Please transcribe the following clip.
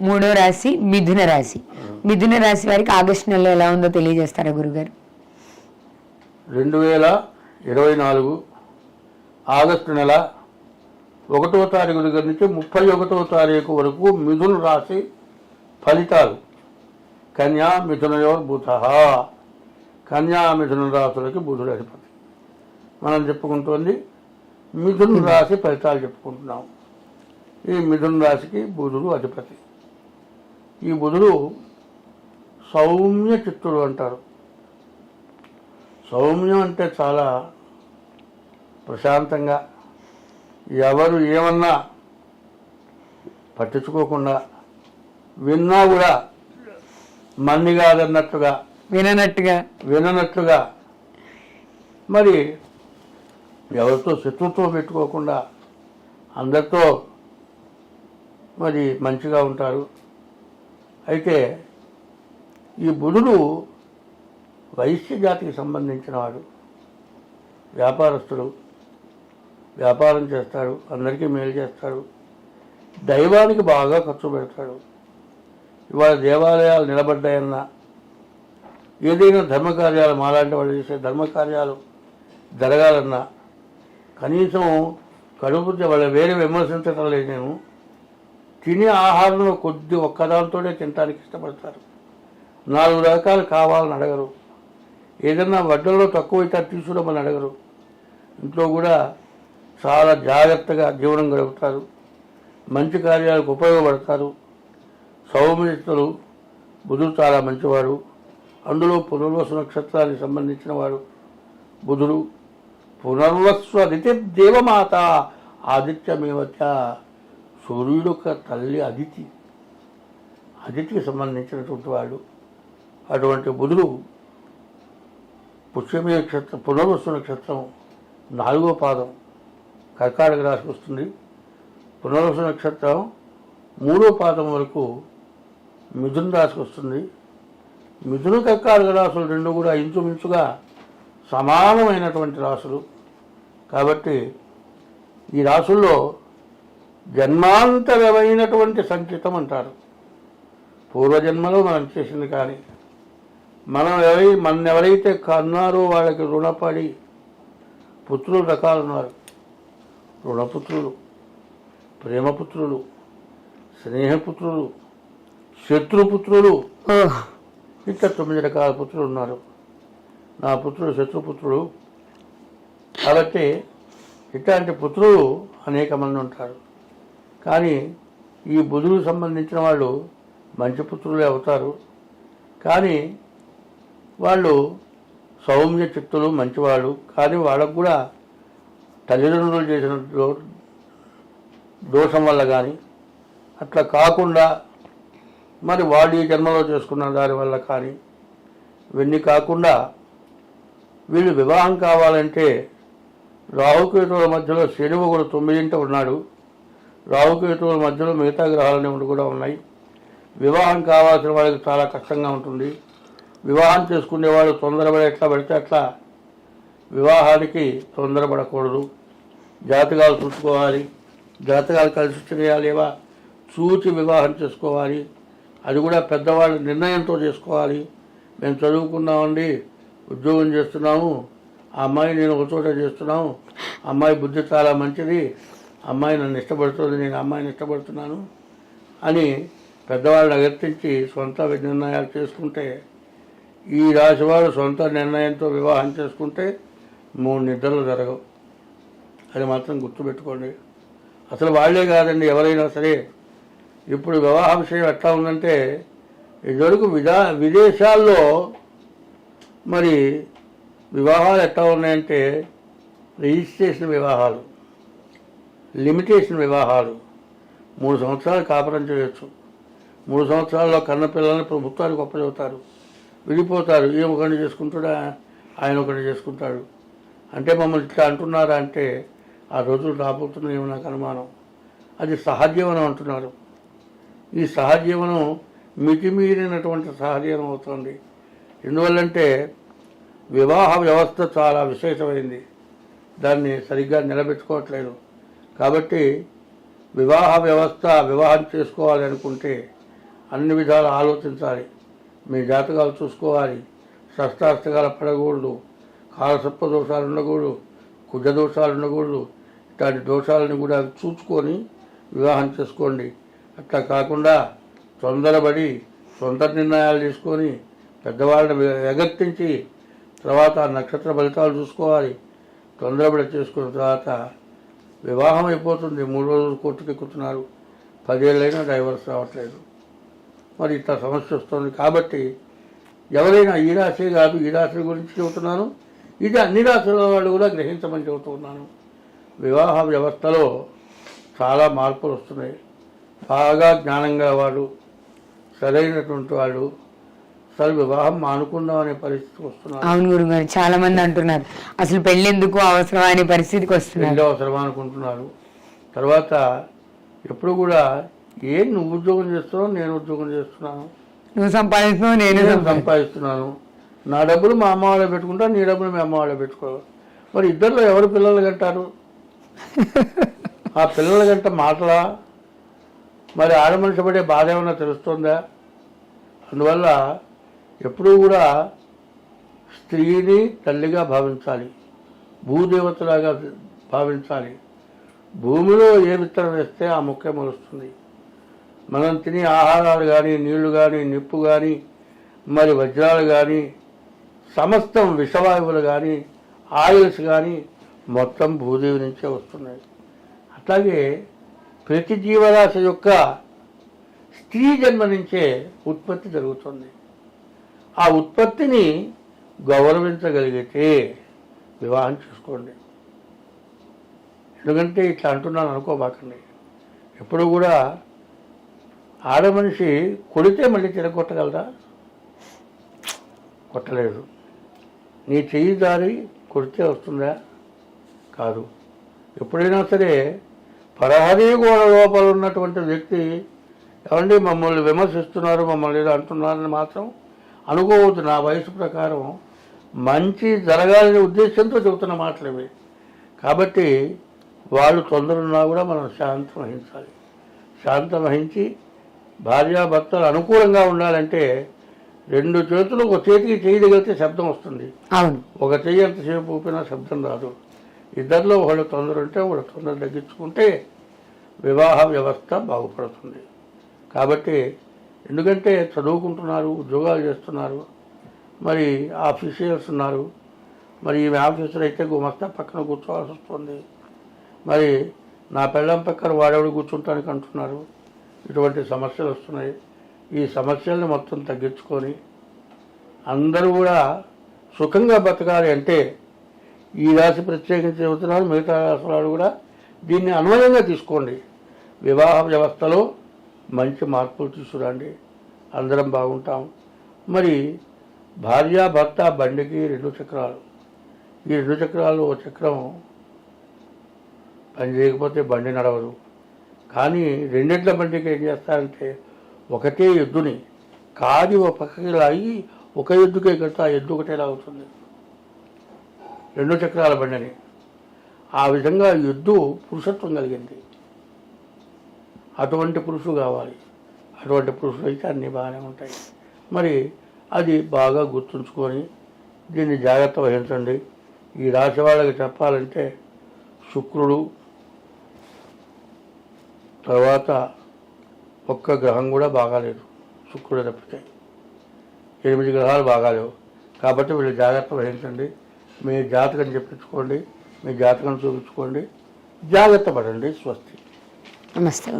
మూడో రాశి మిథున రాశి. మిథున రాశి వారికి ఆగస్టు నెల ఎలా ఉందో తెలియజేస్తారా గురుగారు? రెండు వేల ఇరవై నాలుగు ఆగస్టు నెల ఒకటో తారీఖు దగ్గర నుంచి ముప్పై ఒకటో తారీఖు వరకు మిథున రాశి ఫలితాలు. కన్యా మిథునయో బుధ. కన్యా మిథున రాశులకి బుధుడు అధిపతి. మనం చెప్పుకుంటోంది మిథున రాశి ఫలితాలు చెప్పుకుంటున్నాం. ఈ మిథున రాశికి బుధుడు అధిపతి. ఈ బుధుడు సౌమ్య చిత్తుడు అంటారు. సౌమ్యం అంటే చాలా ప్రశాంతంగా ఎవరు ఏమన్నా పట్టించుకోకుండా విన్నా కూడా మన్ని కాదన్నట్టుగా విననట్టుగా. విననట్లుగా మరి ఎవరితో శత్రుత్వం పెట్టుకోకుండా అందరితో మరి మంచిగా ఉంటారు. అయితే ఈ బుధుడు వైశ్య జాతికి సంబంధించిన వాడు. వ్యాపారస్తుడు. వ్యాపారం చేస్తాడు. అందరికీ మేలు చేస్తాడు. దైవానికి బాగా ఖర్చు పెడతాడు. ఇవాళ దేవాలయాలు నిలబడ్డాయన్నా ఏదైనా ధర్మకార్యాలు మాలాంటి వాళ్ళు చేసే ధర్మకార్యాలు జరగాలన్నా కనీసం కడుపు వాళ్ళ వేరే విమర్శించటం లేదు నేను. తినే ఆహారంలో కొద్ది ఒక్కదాంతోనే తినడానికి ఇష్టపడతారు. నాలుగు రకాలు కావాలని అడగరు. ఏదన్నా వడ్డల్లో తక్కువ అయితే తీసుకురమ్మని అడగరు. ఇంట్లో కూడా చాలా జాగ్రత్తగా జీవనం గడుపుతారు. మంచి కార్యాలకు ఉపయోగపడతారు. సౌమిత్రులు బుధుడు చాలా మంచివాడు. అందులో పునర్వసు నక్షత్రానికి సంబంధించిన వాడు బుధుడు. పునర్వస్వ అదితి దేవమాత ఆదిత్యమేవత్య సూర్యుడు యొక్క తల్లి అదితి. అదితికి సంబంధించినటువంటి వాడు. అటువంటి బుధుడు పుష్యమే నక్షత్రం పునర్వసు నక్షత్రం నాలుగో పాదం కర్కాటక రాశి వస్తుంది. పునర్వసు నక్షత్రం మూడో పాదం వరకు మిథున రాశికి వస్తుంది. మిథున కర్కాటక రాశులు రెండు కూడా ఇంచుమించుగా సమానమైనటువంటి రాశులు. కాబట్టి ఈ రాశుల్లో జన్మాంతరమైనటువంటి సంచితం అంటారు పూర్వజన్మలో మనం చేసింది కానీ మనం ఎవరి మన ఎవరైతే కన్నారో వాళ్ళకి రుణపడి పుత్రులు రకాలున్నారు. రుణపుత్రులు ప్రేమపుత్రులు స్నేహపుత్రులు శత్రుపుత్రులు. ఓ ఇట్లా తొమ్మిది రకాల పుత్రులు ఉన్నారు. నా పుత్రుడు శత్రుపుత్రుడు కాబట్టి ఇట్లాంటి పుత్రులు అనేక మంది ఉంటారు. కానీ ఈ బుధుడు సంబంధించిన వాళ్ళు మంచి పుత్రులే అవుతారు. కానీ వాళ్ళు సౌమ్య చిత్తులు మంచివాళ్ళు. కానీ వాళ్ళకు కూడా తల్లిదండ్రులు చేసిన దోషం వల్ల కానీ అట్లా కాకుండా మరి వాళ్ళు ఈ జన్మలో చేసుకున్న దాని వల్ల కానీ ఇవన్నీ కాకుండా వీళ్ళు వివాహం కావాలంటే రాహుకేతువుల మధ్యలో శనివు కూడా తొమ్మిదింట ఉన్నాడు. రాహుకేతువుల మధ్యలో మిగతా గ్రహాలన్నీ ఉండి కూడా ఉన్నాయి. వివాహం కావాల్సిన వాళ్ళకి చాలా కష్టంగా ఉంటుంది. వివాహం చేసుకునేవాళ్ళు తొందరపడి ఎట్లా పడితే అట్లా వివాహానికి తొందరపడకూడదు. జాతకాలు చూసుకోవాలి. జాతకాలు కలిసి చేయాలేవా చూచి వివాహం చేసుకోవాలి. అది కూడా పెద్దవాళ్ళ నిర్ణయంతో చేసుకోవాలి. మేము చదువుకున్నామండి ఉద్యోగం చేస్తున్నాము ఆ అమ్మాయి నేను ఒక చోట చేస్తున్నాము అమ్మాయి బుద్ధి చాలా మంచిది అమ్మాయి నన్ను ఇష్టపడుతుంది నేను అమ్మాయిని ఇష్టపడుతున్నాను అని పెద్దవాళ్ళు అగర్తించి సొంత నిర్ణయాలు చేసుకుంటే ఈ రాశివారు సొంత నిర్ణయంతో వివాహం చేసుకుంటే మూడు నిద్రలు జరగవు. అది మాత్రం గుర్తుపెట్టుకోండి. అసలు వాళ్ళే కాదండి ఎవరైనా సరే. ఇప్పుడు వివాహ విషయం ఎట్లా ఉందంటే ఇదివరకు విదా విదేశాల్లో మరి వివాహాలు ఎట్లా ఉన్నాయంటే రిజిస్ట్రేషన్ వివాహాలు. లిమిటేషన్ వివాహాలు. మూడు సంవత్సరాలు కాపురం చేయొచ్చు. మూడు సంవత్సరాల్లో కన్న పిల్లల్ని ప్రభుత్వానికి ఒప్పచెబుతారు విడిపోతారు. ఈయన ఒకరిని చేసుకుంటాడా? ఆయన ఒకరిని చేసుకుంటాడు. అంటే మమ్మల్ని ఇట్లా అంటున్నారా అంటే ఆ రోజులు రాబోతున్నాయేమో నాకు అనుమానం. అది సహజీవనం అంటున్నారు. ఈ సహజీవనం మితిమీరినటువంటి సహజీవనం అవుతుంది. ఎందువల్లంటే వివాహ వ్యవస్థ చాలా విశేషమైంది. దాన్ని సరిగ్గా నిలబెట్టుకోవట్లేదు. కాబట్టి వివాహ వ్యవస్థ వివాహం చేసుకోవాలి అనుకుంటే అన్ని విధాలు ఆలోచించాలి. మీ జాతకాలు చూసుకోవాలి. షష్టాష్టకాలు పడకూడదు. కాలసర్ప దోషాలు ఉండకూడదు. కుజ దోషాలు ఉండకూడదు. ఇట్లాంటి దోషాలను కూడా చూసుకొని వివాహం చేసుకోండి. అట్లా కాకుండా తొందరపడి సొంత నిర్ణయాలు తీసుకొని పెద్దవాళ్ళని ఎగర్తించి తర్వాత నక్షత్ర ఫలితాలు చూసుకోవాలి. తొందరపడి చేసుకున్న తర్వాత వివాహం అయిపోతుంది. మూడు రోజులు కోర్టుకెక్కుతున్నారు పదేళ్ళైనా డైవర్స్ రావట్లేదు. మరి ఇట్లా సమస్య వస్తుంది. కాబట్టి ఎవరైనా ఈ రాశి కాదు ఈ రాశి గురించి చెబుతున్నాను. ఇది అన్ని రాశుల వాళ్ళు కూడా గ్రహించమని చెబుతున్నాను. వివాహ వ్యవస్థలో చాలా మార్పులు వస్తున్నాయి. బాగా జ్ఞానం గలవాడు సరైనటువంటి వాళ్ళు అసలు వివాహం మానుకుందాం అనే పరిస్థితికి వస్తున్నారు. అవును గురుగారు చాలా మంది అంటున్నారు. అసలు పెళ్ళి ఎందుకు అవసరం అనే పరిస్థితికి వస్తున్నారు. పెళ్ళి అవసరమా అనుకుంటున్నారు. తర్వాత ఎప్పుడు కూడా ఏం నువ్వు ఉద్యోగం చేస్తున్నావు నేను ఉద్యోగం చేస్తున్నాను. నువ్వు సంపాదిస్తున్నావు నేను నేను సంపాదిస్తున్నాను. సంపాదిస్తున్నాను. నా డబ్బులు మా అమ్మ వాళ్ళే పెట్టుకుంటా నీ డబ్బులు మీ అమ్మ వాళ్ళే పెట్టుకో మరి ఇద్దరిలో ఎవరు పిల్లలు కంటారు? ఆ పిల్లల గంట మాటలా? మరి ఆడ మనిషి పడే బాధ ఏమన్నా తెలుస్తుందా? అందువల్ల ఎప్పుడూ కూడా స్త్రీని తల్లిగా భావించాలి భూదేవతలాగా భావించాలి. భూమిలో ఏ విత్తనం వేస్తే ఆ మొక్క మొలుస్తుంది. మనం తినే ఆహారాలు కానీ నీళ్ళు కానీ నిప్పు కానీ మరి వజ్రాలు కానీ సమస్తం విషవాయువులు కానీ ఆయిల్స్ కానీ మొత్తం భూదేవి నుంచే వస్తున్నాయి. అట్లాగే ప్రతి జీవరాశి యొక్క స్త్రీ జన్మ నుంచే ఉత్పత్తి జరుగుతుంది. ఆ ఉత్పత్తిని గౌరవించగలిగితే వివాహం చేసుకోండి. ఎందుకంటే ఇట్లా అంటున్నాను అనుకోబాకండి. ఎప్పుడు కూడా ఆడ మనిషి కొడితే మళ్ళీ తిరగొట్టగలరా కొట్టలేదు. నీ చెయ్యి దారి కొడితే వస్తుందా? కాదు. ఎప్పుడైనా సరే పరహరి గోడ లోపల ఉన్నటువంటి వ్యక్తి ఏమండి మమ్మల్ని విమర్శిస్తున్నారు మమ్మల్ని ఏదో అంటున్నారని మాత్రం అనుకోవద్దు నా వయసు ప్రకారం. మంచి జరగాలనే ఉద్దేశంతో చెబుతున్న మాటలు ఇవి కాబట్టి వాళ్ళు తొందరన్నా కూడా మనం శాంతం వహించాలి. శాంతం వహించి భార్యాభర్తలు అనుకూలంగా ఉండాలంటే రెండు చేతులు ఒక చేతికి చేయగలిగితే శబ్దం వస్తుంది. ఒక చెయ్యి ఎంతసేపు ఊపినా శబ్దం రాదు. ఇద్దరిలో ఒకళ్ళు తొందర ఉంటే ఒకళ్ళు తొందర తగ్గించుకుంటే వివాహ వ్యవస్థ బాగుపడుతుంది. కాబట్టి ఎందుకంటే చదువుకుంటున్నారు ఉద్యోగాలు చేస్తున్నారు మరి ఆఫీసర్స్ ఉన్నారు మరి ఈమె ఆఫీసర్ అయితే గుమస్తా పక్కన కూర్చోవాల్సి వస్తుంది. మరి నా పెళ్ళం పక్కన వాడేవాడు కూర్చుంటానికి అంటున్నారు. ఇటువంటి సమస్యలు వస్తున్నాయి. ఈ సమస్యల్ని మొత్తం తగ్గించుకొని అందరూ కూడా సుఖంగా బతకాలి అంటే ఈ రాశి ప్రత్యేకించి చెబుతున్నారు మిగతా రాశుల వాళ్ళు కూడా దీన్ని అన్వయంగా తీసుకోండి. వివాహ వ్యవస్థలో మంచి మార్పులు తీసుకురండి అందరం బాగుంటాం. మరి భార్య భర్త బండికి రెండు చక్రాలు. ఈ రెండు చక్రాలు ఓ చక్రం పని చేయకపోతే బండి నడవదు. కానీ రెండిట్ల బండికి ఏం చేస్తారంటే ఒకటే ఎద్దుని కాది ఒక పక్కకి లాగి ఒక ఎద్దుకే కడితే ఆ ఎద్దు ఒకటే లాగుతుంది రెండు చక్రాల బండిని. ఆ విధంగా ఎద్దు పురుషత్వం కలిగింది. అటువంటి పురుషుడు కావాలి. అటువంటి పురుషుడు అయితే అన్నీ బాగానే ఉంటాయి. మరి అది బాగా గుర్తుంచుకొని దీన్ని జాగ్రత్త వహించండి. ఈ రాశి వాళ్ళకి చెప్పాలంటే శుక్రుడు తర్వాత ఒక్క గ్రహం కూడా బాగాలేదు. శుక్రుడు తప్పితే ఎనిమిది గ్రహాలు బాగాలేవు. కాబట్టి వీళ్ళు జాగ్రత్త వహించండి. మీ జాతకం చెప్పించుకోండి. మీ జాతకం చూపించుకోండి. జాగ్రత్త పడండి. స్వస్తి. నమస్తే